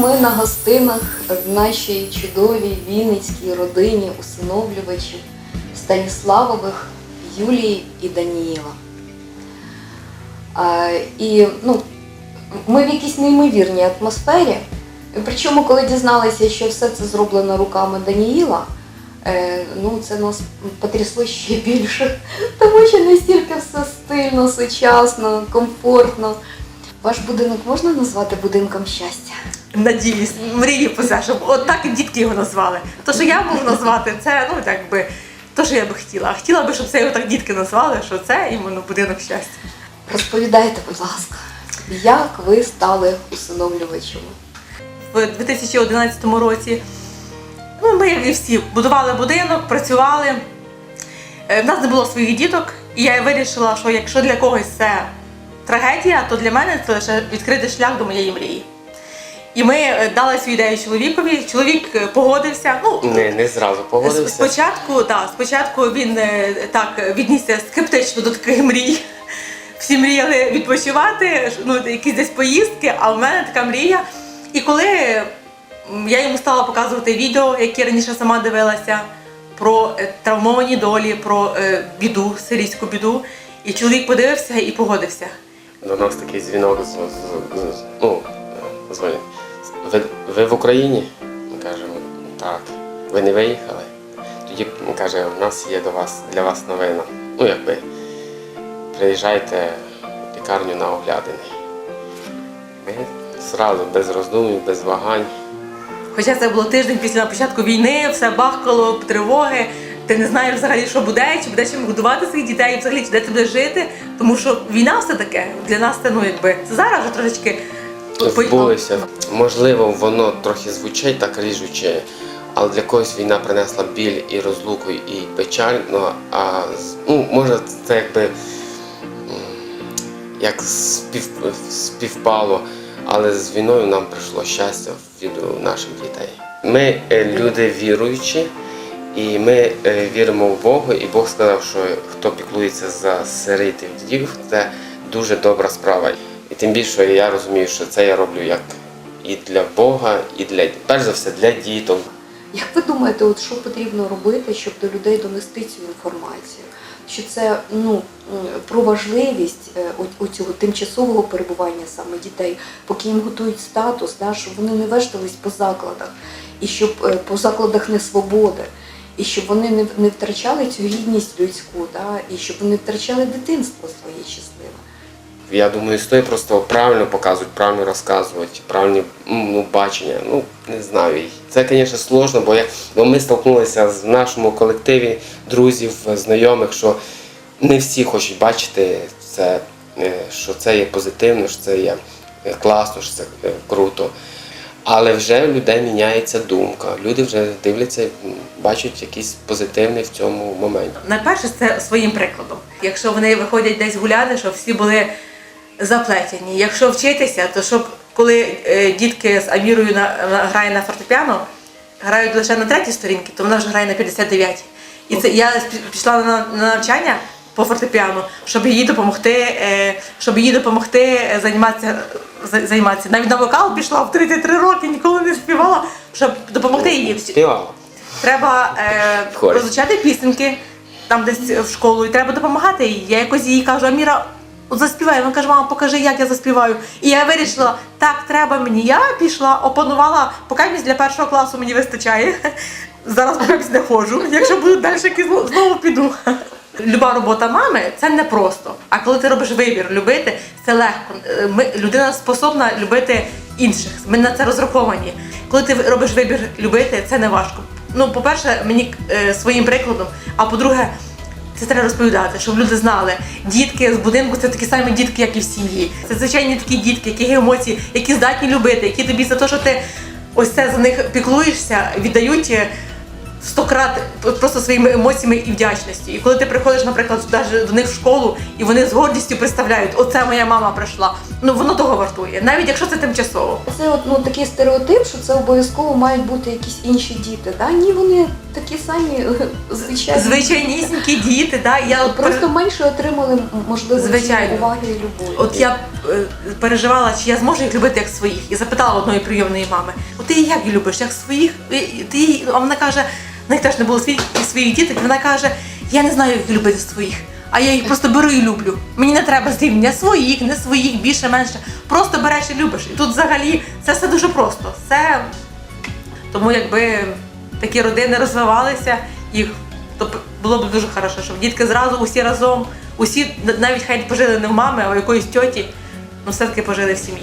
ми на гостинах в нашій чудовій вінницькій родині усиновлювачів Станіславових Юлії і Даніїла. А, і ну, ми в якійсь неймовірній атмосфері. Причому, коли дізналися, що все це зроблено руками Даніїла, е, ну це нас потрясло ще більше, тому що настільки все стильно, сучасно, комфортно. Ваш будинок можна назвати будинком щастя? Надіюсь, це, щоб от так і дітки його назвали. То, що я можу назвати, це ну так би то, що я би хотіла. А хотіла би, щоб це його так дітки назвали, що це іменно будинок щастя. Розповідайте, будь ласка, як ви стали усиновлювачами? В 2011 році ну, ми, і всі, будували будинок, працювали. Е, В нас не було своїх діток, і я вирішила, що якщо для когось це трагедія, то для мене це лише відкрити шлях до моєї мрії. І ми е, дали свою ідею чоловікові. Чоловік е, погодився. Ну, Не, не зразу погодився. Спочатку, да, спочатку він е, так віднісся скептично до таких мрій. Всі мріяли відпочивати, ну, якісь десь поїздки, а в мене така мрія. І коли я йому стала показувати відео, які раніше сама дивилася, про травмовані долі, про біду, сирійську біду, і чоловік подивився і погодився. До нас такий дзвінок з, з, з- ну, е. Ви, ви в Україні? Ми кажемо, так. Ви не виїхали? Тоді каже, у нас є до вас для вас новина. Ну, якби приїжджайте в лікарню на оглядини. Ми зразу, без роздумів, без вагань. Хоча це було тиждень після початку війни, все бахкало, тривоги. Ти не знаєш взагалі, що буде, чи буде чим годувати своїх дітей, взагалі чи де ти будеш жити. Тому що війна все таке для нас це ну якби це зараз вже трошечки Збулися. Можливо, воно трохи звучить так ріжуче, але для когось війна принесла біль і розлуку, і печаль. Ну, а ну, може, це якби як спів, співпало, але з війною нам прийшло щастя від наших дітей. Ми е, люди віруючі, і ми е, віримо в Бога, і Бог сказав, що хто піклується за сирит і вдів, це дуже добра справа. І тим більше я розумію, що це я роблю як і для Бога, і для перш за все для діток. Як ви думаєте, от що потрібно робити, щоб до людей донести цю інформацію? Що це ну про важливість е, оцього тимчасового перебування саме дітей, поки їм готують статус, да, щоб вони не вештались по закладах, і щоб е, по закладах не свободи, і щоб вони не, не втрачали цю гідність людську, да, і щоб вони втрачали дитинство своє щасливе. Я думаю, стоїть просто правильно показувати, правильно розказувати, правильні ну, бачення. Ну, не знаю. Це, звісно, сложно, бо, я, бо ми столкнулися в нашому колективі друзів, знайомих, що не всі хочуть бачити це, е, що це є позитивно, що це є е, класно, що це е, круто. Але вже в людей міняється думка. Люди вже дивляться, бачать якийсь позитивний в цьому моменті. найперше це своїм прикладом. Якщо вони виходять десь гуляти, щоб всі були заплетені. Якщо вчитися, то щоб коли е, дітки з Амірою грає на фортепіано, грають лише на третій сторінці, то вона вже грає на 59. І це я пішла на навчання по фортепіано, щоб їй допомогти, е, щоб їй допомогти е, займатися, займатися. Навіть на вокал пішла в 33 роки, ніколи не співала, щоб допомогти їй. Співала. Треба е, розучати пісеньки там десь в школу, і треба допомагати їй. Я якось їй кажу, Аміра, от заспівай. Вона каже, мама, покажи, як я заспіваю. І я вирішила, так, треба мені. Я пішла, опанувала, поки місць для першого класу мені вистачає. Зараз поки не ходжу. Якщо будуть далі, знову піду. Люба робота мами це не просто. А коли ти робиш вибір любити, це легко. Е, Ми, людина способна любити інших. Ми на це розраховані. Коли ти робиш вибір любити, це не важко. Ну, по-перше, мені е, своїм прикладом, а по-друге, це треба розповідати, щоб люди знали. Дітки з будинку це такі самі дітки, як і в сім'ї. Це звичайні такі дітки, які емоції, які здатні любити, які тобі за те, що ти ось це за них піклуєшся, віддають сто крат просто своїми емоціями і вдячністю. І коли ти приходиш, наприклад, навіть до них в школу, і вони з гордістю представляють, оце моя мама прийшла. Ну воно того вартує, навіть якщо це тимчасово. Це от, ну, такий стереотип, що це обов'язково мають бути якісь інші діти. Да? Ні, вони такі самі е, звичайні. Звичайнісінькі діти, да, я от Просто менше отримали можливо Звичайно. уваги і любові. От я е, переживала, чи я зможу їх любити як своїх, і запитала одної прийомної мами: От ти як любиш, як своїх? Ти їх- а вона каже, в них теж не було своїх, своїх діток, вона каже, я не знаю, як любити своїх. А я їх просто беру і люблю. Мені не треба зрівняння своїх, не своїх, більше, менше. Просто береш і любиш. І тут взагалі це все дуже просто. Це тому якби такі родини розвивалися, їх то було б дуже хорошо, щоб дітки зразу усі разом, усі навіть хай пожили не в мами, а в якоїсь тьоті, ну все-таки пожили в сім'ї.